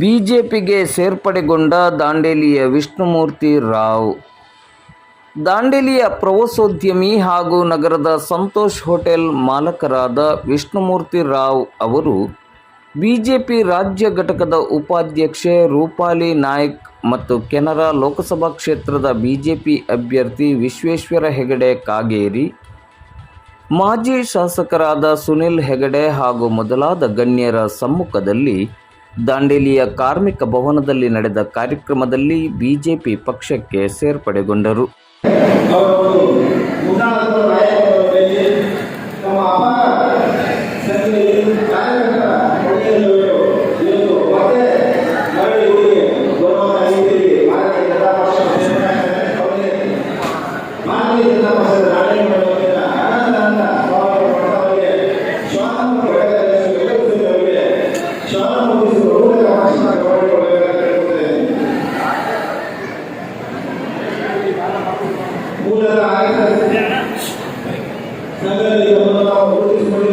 ಬಿಜೆಪಿಗೆ ಸೇರ್ಪಡೆಗೊಂಡ ದಾಂಡೇಲಿಯ ವಿಷ್ಣುಮೂರ್ತಿ ರಾವ್. ದಾಂಡೇಲಿಯ ಪ್ರವಾಸೋದ್ಯಮಿ ಹಾಗೂ ನಗರದ ಸಂತೋಷ್ ಹೋಟೆಲ್ ಮಾಲಕರಾದ ವಿಷ್ಣುಮೂರ್ತಿ ರಾವ್ ಅವರು ಬಿಜೆಪಿ ರಾಜ್ಯ ಘಟಕದ ಉಪಾಧ್ಯಕ್ಷೆ ರೂಪಾಲಿ ನಾಯ್ಕ್ ಮತ್ತು ಕೆನರಾ ಲೋಕಸಭಾ ಕ್ಷೇತ್ರದ ಬಿಜೆಪಿ ಅಭ್ಯರ್ಥಿ ವಿಶ್ವೇಶ್ವರ ಹೆಗಡೆ ಕಾಗೇರಿ, ಮಾಜಿ ಶಾಸಕರಾದ ಸುನಿಲ್ ಹೆಗಡೆ ಹಾಗೂ ಮೊದಲಾದ ಗಣ್ಯರ ಸಮ್ಮುಖದಲ್ಲಿ ದಾಂಡೇಲಿಯ ಕಾರ್ಮಿಕ ಭವನದಲ್ಲಿ ನಡೆದ ಕಾರ್ಯಕ್ರಮದಲ್ಲಿ ಬಿಜೆಪಿ ಪಕ್ಷಕ್ಕೆ ಸೇರ್ಪಡೆಗೊಂಡರು. ಮೂಲದ ಆಯ್ಕೆ ಸಂಘದಲ್ಲಿ ನಾವು ಗುರುತಿಸಿಕೊಂಡಿರುವ